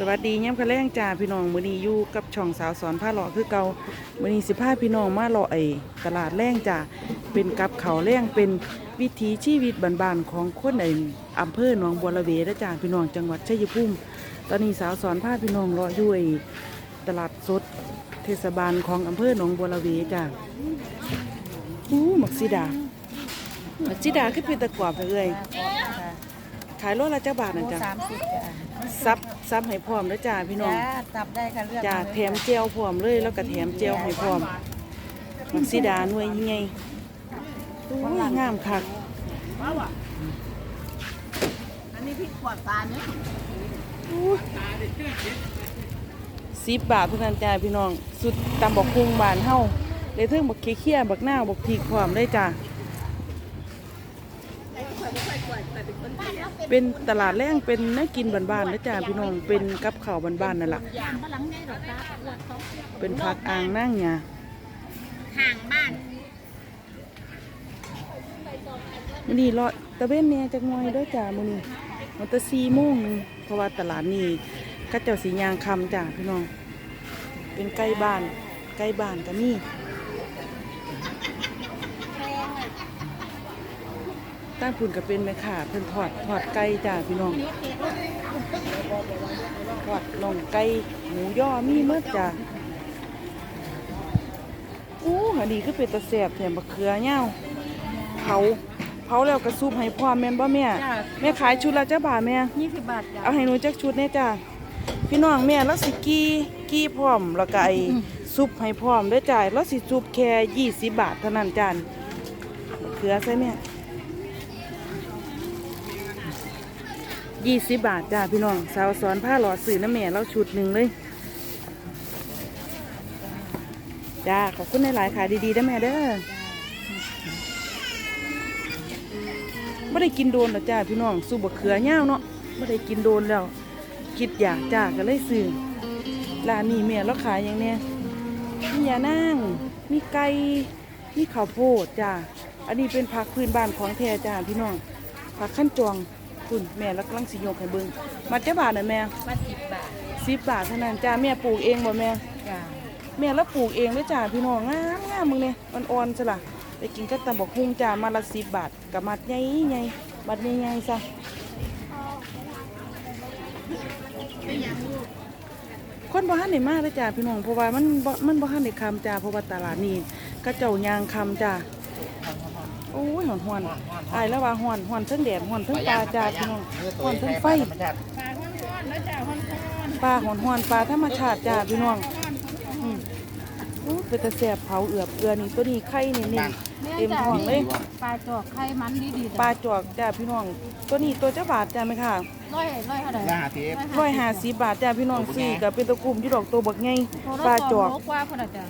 สวัสดีเย้ำคะแรงจ่าพี่น้องมือนีอยู่กับช่องสาวสอนผ้าหล่อคือเก่ามือนี้สิพาพี่น้องมาเลาะไอตลาดแรงจ่าเป็นกับเขาแรงเป็นวิถีชีวิตบ้านๆของคนในอำเภอหนองบัวระเวและจ่าพี่น้องจังหวัดชัยภูมิตอนนี้สาวสอนพาพี่น้องเลอยู่ไอตลาดสดเทศบาลของอำเภอหนองบัวระเวจ้าอู้หมักซีดาหมักซีดาคือเป็นตะกรอบเลย ขายโลละจ้าบาทโลนะจ๊ะสามสิบจ้ะซับซับให้พร้อมแล้วจ้าพี่น้องจ้าจับได้ค่ะเลือกจ้ามาเลยแถมเจียวพร้อมเลยแล้วก็แถมเจียวให้พร้อมมักซีดาหน่วยยังไงโอ้ยงามคักอันนี้พริกขวดตาลเนี่ยสิบบาทเท่านั้นจ้าพี่น้อง สุดตำบักคุงบานเฮาเลยเทิงบักเคี้ยๆบักหน้าวบักพริกพร้อมเลยจ้า เป็นตลาดแรงเป็นนักกินบ้านๆนะจ้าพี่น้องเป็นกับข้าวบ้านๆนั่นแหลักเป็นผักอ่างนั่งเนี่ยห่างบ้านมือนี้รอตะเวนเนี่ยจักหน่อยด้อจ้ามือนี้มันตะ4โมงนึงเพราะว่าตลาดนี้ก็เจ้าสียางคำจ้าพี่น้องเป็นใกล้บ้านใกล้บ้านก็มี ตั้งพุ่นก็เป็นแม่ค้าเพิ่นทอดทอดไก่จ้าพี่น้องทอดน่องไก่หมูย่อมีเมื่อจ้าอู้อันนี้คือเป็นตะแสบแถมบักเขือเหย้าเผาเผาแล้วก็ซุปให้พ่อแม่นบ่แม่จ้าแม่ขายชุดละจ้าบาทแม่ยี่สิบบาทจ้าเอาให้หนูจักชุดแน่จ้าพี่น้องแม่แล้วสิกี้กี้พร้อมแล้วก็ไอ้ซุปให้พร้อมเด้อจ้าแล้วสิซุปแค่ยี่สิบบาทเท่านั้นจานบักเขือใส่แม่ ยี่สิบบาทจ้าพี่น้อง สาวสอนผ้าหล่อสื่อน้ำแม่แล้วชุดหนึ่งเลย จ้า ขอบคุณในหลายขายดีๆนะแม่เด้อไม่ได้กินโดนหรอจ้าพี่น้อง สูบบักเขือเน่าเนาะไม่ได้กินโดนแล้ว คิดอยากจ้าก็เลยซื้อร้านนี้แม่เราขายอย่างเนี้ยมียานั่ง มีไก่ มีข้าวโพดจ้า อันนี้เป็นผักพื้นบ้านของแท้จ้าพี่น้อง ผักขั้นจวง คุณแม่แล้วกำลังสิโยกให้เบิ่งมาเจ้าบาทน่ะแม่มาสิบบาทสิบบาทเท่านั้นจ้าแม่ปลูกเองบ่แม่ จ้าแม่แล้วปลูกเองเลยจ้าพี่น้องงามงามมึงเนี่ยอ่อนๆซะล่ะไปกินกับตำบักหุ่งจ้ามาละสิบบาทกับมัดใหญ่ใหญ่มัดใหญ่ๆซะคนบ่ทันได้มาเลยจ้าพี่น้องเพราะว่ามันบ่มันบ่ทันได้คำจ้าเพราะว่าตลาดนี้ก็เจ้ายางคำจ้า โอ้ยหอนหอนๆอายแล้วว่าหอนหอนเทั้งแดดหอนเทั้งปลาจ้าพี่น้องหอนเทั้งไฟปลาห้อนๆแล้วจ้าห้อนปลาหอนหอนๆปลาธรรมชาติจ้าพี่น้องอืมอู้เป็นตะแสบเผาเอือบเอือนี่ตัวนี้ไข่นี่นี่ๆเต็มท้องเลยปลาจอกไข่มันดีดีปลาจอกจ้าพี่น้อง ตัวนี้ตัวเจ้าบาทจ้าไหมค่ะร้อยร้อยเท่าไหร่ร้อยห้าสิบร้อยห้าสิบบาทจ้าพี่น้องสี่กับเป็นตะกลุ่มอยี่ดอกตัวบักไงโลปลาละจสอองกโลกว่าพอดีจ้า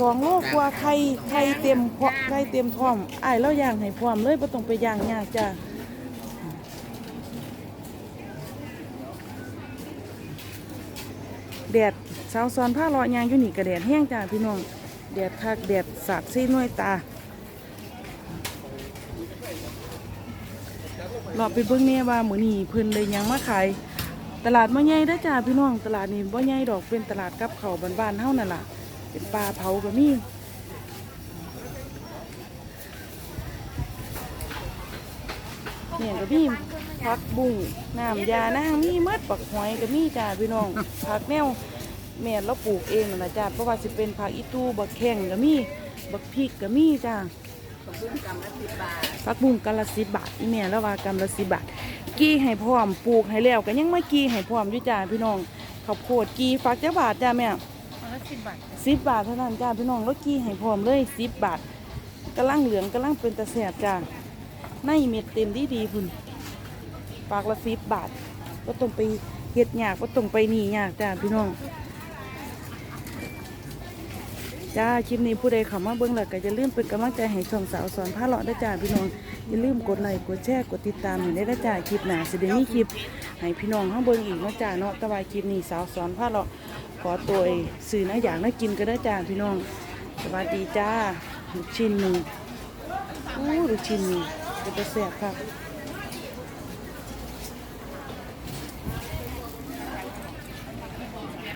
สองโลกว่าไข่ไข่เต็มพาไข่เต็มท้องอ้ายแล้วย่างให้พร้อมเลยบ่ต้องไปย่างยากจ้าแดดสาวซอนผ้าเลาะยางอยู่นี่กระแดดแห้งจ้าพี่น้องแดดคักแดดสาดซี่น้วยตาเลาะไปเบิ่งแน่ว่าหมือนี้เพิ่นเลยยังมาขายตลาดบ่ใหญ่เด้จ้าพี่น้องตลาดนี้บ่ใหญ่ดอกเป็นตลาดกับเขาวบ้านๆเฮานั่นล่ะ เป็นปลาเผาก็มีเนี่ยก็มีผักบุ้งน้ำยานางมีหมดปักหอยก็มีจ้าพี่น้องผักแนวแม่เราปลูกเองนั่นล่ะจ้าเพราะว่าสิเป็นผักอีตูบักแข้งก็มีบักพริกก็มีจ้าผักบุ้งกำละสิบบาทอีแม่แล้วว่ากำละสิบบาท กี้ให้พร้อมปลูกให้แล้วก็ยังไมากี้ให้พร้อมอยู่จ้าพี่น้องข้าวโพดกี้ฟักจ้าบาทจ้าแม่ สิบบาทสิบบาทเท่านั้นจ้าพี่น้องแล้วกี้ให้พร้อมเลยสิบบาทกำลังเหลืองกำลังเป็นตะแสบจ้าในเม็ดเต็มดีดีๆพุ่นปากละสิบบาทก็ต้องไปเฮ็ดหยากก็ต้องไปหนีหยากจ้าพี่น้องจ้าคลิปนี้ผู้ใดเข้ามาเบิ่งแล้วก็อย่าลืมเป็นกำลังใจให้ช่องสาวสอนผ้าเลาะด้จ้าพี่น้องอย่าลืมกดไลค์กดแชร์กดติดตามให้ได้ด้จ้าคลิปหน้าสิได้มีคลิปให้พี่น้องเฮาเบิ่งอีกนาะจ้าเนาะต่ว่าคลิปนี้สาวสอนผ้าเลาะ ขอตัวสื่อนะอยากนะกินก็ได้จ้าพี่น้องสวัสดีจ้าลูกชิ้นหนึ่งอู้ลูกชิ้นนี่เป็นตะแสบครับ